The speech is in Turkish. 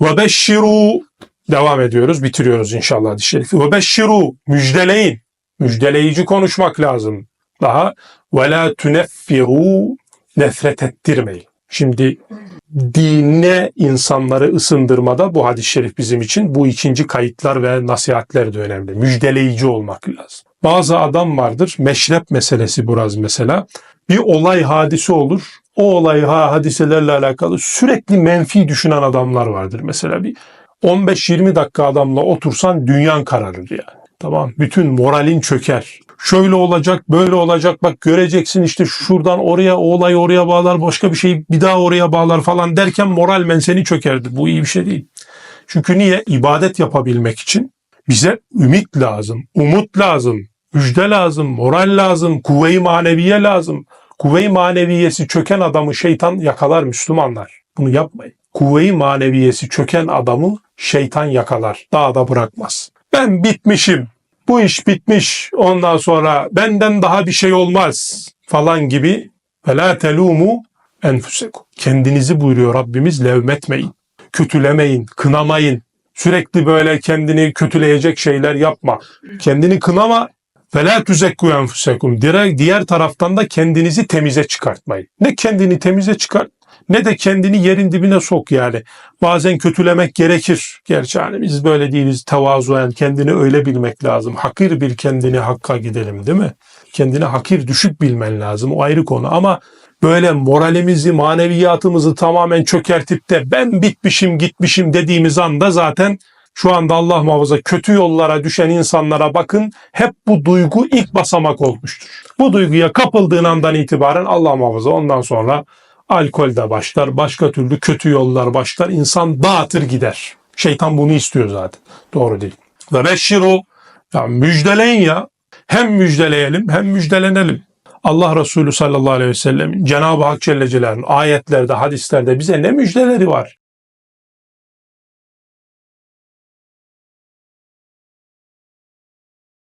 Ve beşşiru devam ediyoruz, bitiriyoruz inşallah hadis-i şerifi. Ve beşşiru müjdeleyin. Müjdeleyici konuşmak lazım. Daha ve la tuneffiru nefret ettirmeyin. Şimdi dine insanları ısındırmada bu hadis-i şerif bizim için bu ikinci kayıtlar ve nasihatler de önemli. Müjdeleyici olmak lazım. Bazı adam vardır, meşrep meselesi biraz mesela. Bir olay hadise olur. O olay ha, hadiselerle alakalı sürekli menfi düşünen adamlar vardır. Mesela bir 15-20 dakika adamla otursan dünyan kararır yani. Tamam bütün moralin çöker. Şöyle olacak, böyle olacak. Bak göreceksin işte şuradan oraya, o olayı oraya bağlar, başka bir şeyi bir daha oraya bağlar falan derken moral menseni çökerdi. Bu iyi bir şey değil. Çünkü niye? İbadet yapabilmek için bize ümit lazım, umut lazım, müjde lazım, moral lazım, kuvve-i maneviye lazım kuvve maneviyesi çöken adamı şeytan yakalar Müslümanlar. Bunu yapmayın. kuvve maneviyesi çöken adamı şeytan yakalar. Daha da bırakmaz. Ben bitmişim. Bu iş bitmiş. Ondan sonra benden daha bir şey olmaz falan gibi. Ve la telumu enfusekum. Kendinizi buyuruyor Rabbimiz levmetmeyin. Kötülemeyin, kınamayın. Sürekli böyle kendini kötüleyecek şeyler yapma. Kendini kınama, Fela tüzekku enfusekum. Diğer taraftan da kendinizi temize çıkartmayın. Ne kendini temize çıkart ne de kendini yerin dibine sok yani. Bazen kötülemek gerekir. Gerçi hani biz böyle değiliz tevazuyen kendini öyle bilmek lazım. Hakir bir kendini hakka gidelim değil mi? Kendini hakir düşük bilmen lazım o ayrı konu ama böyle moralimizi maneviyatımızı tamamen çökertip de ben bitmişim gitmişim dediğimiz anda zaten şu anda Allah muhafaza kötü yollara düşen insanlara bakın hep bu duygu ilk basamak olmuştur. Bu duyguya kapıldığın andan itibaren Allah muhafaza ondan sonra alkol de başlar, başka türlü kötü yollar başlar, insan dağıtır gider. Şeytan bunu istiyor zaten. Doğru değil. Ve beşşiru, ya müjdeleyin ya. Hem müjdeleyelim hem müjdelenelim. Allah Resulü sallallahu aleyhi ve sellem Cenab-ı Hak Celle Celaluhu'nun ayetlerde, hadislerde bize ne müjdeleri var.